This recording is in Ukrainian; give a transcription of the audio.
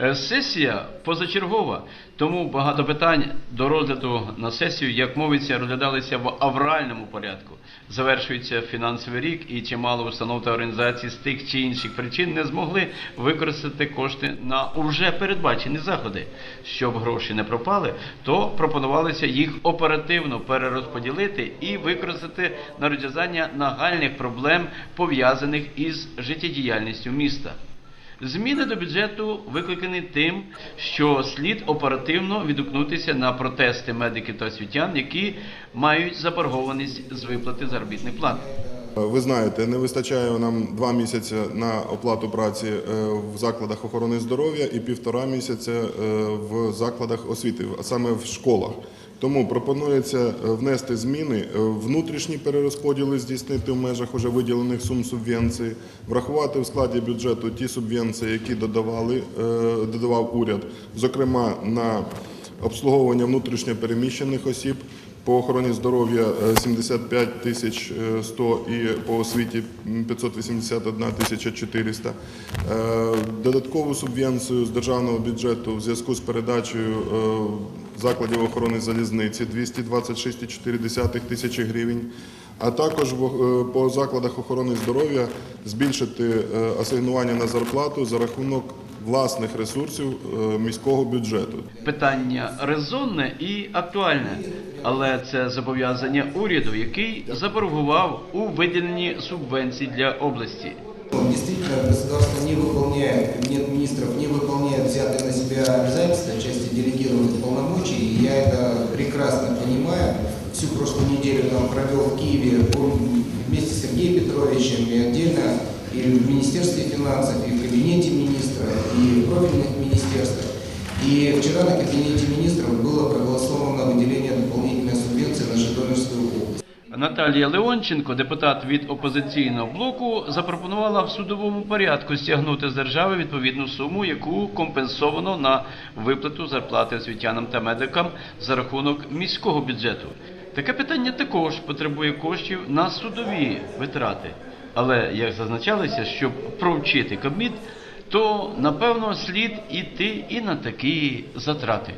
Е, Сесія позачергова, тому багато питань до розгляду на сесію, як мовиться, розглядалися в авральному порядку. Завершується фінансовий рік, і чимало установ та організацій з тих чи інших причин не змогли використати кошти на уже передбачені заходи. Щоб гроші не пропали, то пропонувалося їх оперативно перерозподілити і використати на розв'язання нагальних проблем, пов'язаних із життєдіяльністю міста. Зміни до бюджету викликані тим, що слід оперативно відгукнутися на протести медиків та освітян, які мають заборгованість з виплати заробітних плат. Ви знаєте, не вистачає нам два місяці на оплату праці е, в закладах охорони здоров'я і півтора місяця е, в закладах освіти, а саме в школах. Тому пропонується е, внести зміни, е, внутрішні перерозподіли здійснити в межах уже виділених сум субвенції, врахувати в складі бюджету ті субвенції, які додавали, е, додавав уряд, зокрема на обслуговування внутрішньо переміщених осіб, по охороні здоров'я е, 75 тисяч е, 100 і по освіті м, 581 тисяча 400. Е, Додаткову субвенцію з державного бюджету в зв'язку з передачею е, закладів охорони залізниці 226,4 тисячі гривень. А також е, по закладах охорони здоров'я збільшити е, асигнування на зарплату за рахунок власних ресурсів е, міського бюджету. Питання резонне і актуальне, але це зобов'язання уряду, який заборгував у виділенні субвенцій для області. Действительно, государство не выполняет, нет министров, не выполняет взятые на себя обязательства в части делегированных полномочий. И я это прекрасно понимаю. Всю прошлую неделю там провел в Киеве по- вместе с Сергеем Петровичем и отдельно и в Министерстве финансов, и в кабинете министра, и в профильных министерствах. И вчера на кабинете министров было проголосовано выделение дополнительной субвенции на Житомирскую область. Наталія Леонченко, депутат від опозиційного блоку, запропонувала в судовому порядку стягнути з держави відповідну суму, яку компенсовано на виплату зарплати освітянам та медикам за рахунок міського бюджету. Таке питання також потребує коштів на судові витрати. Але як зазначалося, щоб провчити Кабміт, то напевно слід іти і на такі затрати.